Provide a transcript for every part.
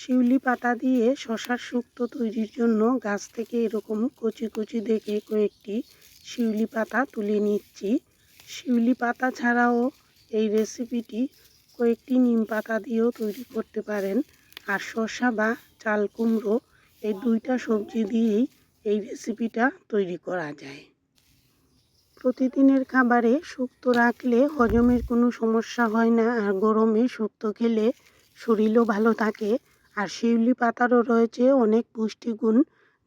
শিউলি পাতা দিয়ে শশার শুক্তো তৈরির জন্য গাছ থেকে এরকম কচি কচি দেখে কয়েকটি শিউলি পাতা তুলে নিচ্ছি। শিউলি পাতা ছাড়াও এই রেসিপিটি কয়েকটি নিম পাতা দিয়েও তৈরি করতে পারেন। আর শসা বা চাল কুমড়ো এই দুইটা সবজি দিয়েই এই রেসিপিটা তৈরি করা যায়। প্রতিদিনের খাবারে শুক্তো রাখলে হজমের কোনো সমস্যা হয় না আর গরমে শুক্তো খেলে শরীরও ভালো থাকে। আর শিউলি পাতারও রয়েছে অনেক পুষ্টিগুণ,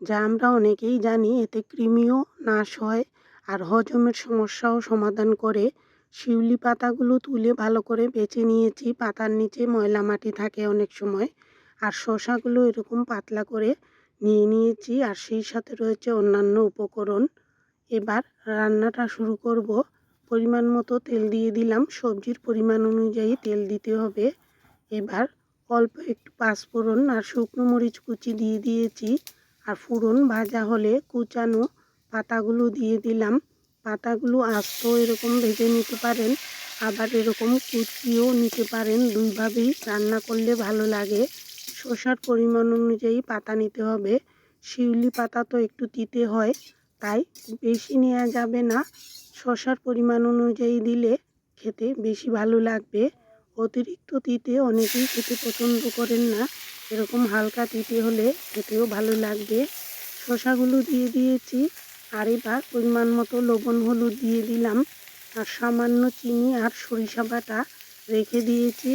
যা আমরা অনেকেই জানি এতে কৃমিও নাশ হয় আর হজমের সমস্যাও সমাধান করে। শিউলি পাতাগুলো তুলে ভালো করে বেছে নিয়েছি, পাতার নিচে ময়লা মাটি থাকে অনেক সময়, আর শশাগুলো এরকম পাতলা করে নিয়ে নিয়েছি, আর সেই সাথে রয়েছে অন্যান্য উপকরণ। এবার রান্নাটা শুরু করব। পরিমাণ মতো তেল দিয়ে দিলাম, সবজির পরিমাণ অনুযায়ী তেল দিতে হবে। এবার অল্প একটু পাঁচফোড়ন আর শুকনো মরিচ কুচি দিয়ে দিয়েছি। আর ফোড়ন ভাজা হলে কুচানো পাতাগুলো দিয়ে দিলাম। পাতাগুলো আস্ত এরকম ভেজে নিতে পারেন, আবার এরকম কুচিও নিতে পারেন। দুইভাবেই রান্না করলে ভালো লাগে। শসার পরিমাণ অনুযায়ী পাতা নিতে হবে। শিউলি পাতা তো একটু তিতে হয়, তাই বেশি নেওয়া যাবে না। শসার পরিমাণ অনুযায়ী দিলে খেতে বেশি ভালো লাগবে। অতিরিক্ত তিতে অনেকেই খেতে পছন্দ করেন না। এরকম হালকা তিতে হলে খেতেও ভালো লাগবে। শসাগুলো দিয়ে দিয়েছি। আর এবার পরিমাণ মতো লবণ হলুদ দিয়ে দিলাম। আর সামান্য চিনি আর সরিষা বাটা রেখে দিয়েছি।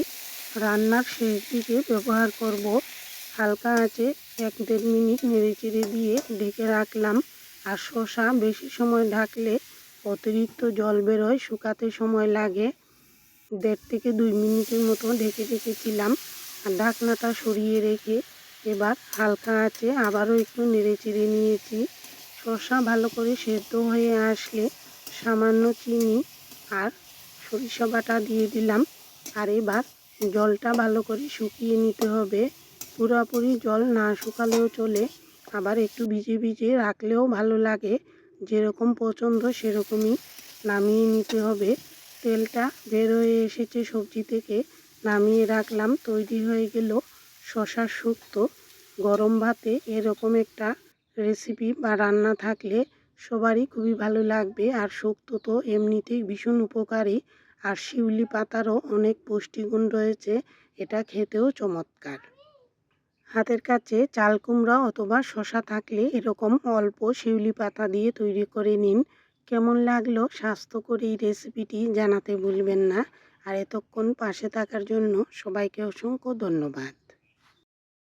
রান্নার শেষ দিকে ব্যবহার করব। হালকা আঁচে এক দেড় মিনিট নেড়ে চেড়ে দিয়ে ঢেকে রাখলাম। আর শসা বেশি সময় ঢাকলে অতিরিক্ত জল বেরোয়, শুকাতে সময় লাগে। দেড় থেকে দুই মিনিটের মতো ঢেকে রেখেছিলাম। আর ঢাকনাটা সরিয়ে রেখে এবার হালকা আছে আবারও একটু নেড়ে চেড়ে নিয়েছি। শসা ভালো করে সেদ্ধ হয়ে আসলে সামান্য চিনি আর সরিষা বাটা দিয়ে দিলাম। আর এবার জলটা ভালো করে শুকিয়ে নিতে হবে। পুরোপুরি জল না শুকালেও চলে। আবার একটু ভিজে ভিজে রাখলেও ভালো লাগে। যেরকম পছন্দ সেরকমই নামিয়ে নিতে হবে। তেলটা বের হয়ে এসেছে সবজি থেকে, নামিয়ে রাখলাম, তৈরি হয়ে গেল শশার শুক্তো। গরম ভাতে এরকম একটা রেসিপি বা রান্না থাকলে সবারই খুবই ভালো লাগবে, আর শুক্তো তো এমনিতেই ভীষণ উপকারী, আর শিউলি পাতারও অনেক পুষ্টিগুণ রয়েছে, এটা খেতেও চমৎকার। হাতের কাছে চাল কুমড়া অথবা শশা থাকলে এরকম অল্প শিউলি পাতা দিয়ে তৈরি করে নিন কেমন লাগল? স্বাস্থ্যকর এই রেসিপিটি জানাতে ভুলবেন না। আর এতক্ষণ পাশে থাকার জন্য সবাইকে অসংখ্য ধন্যবাদ।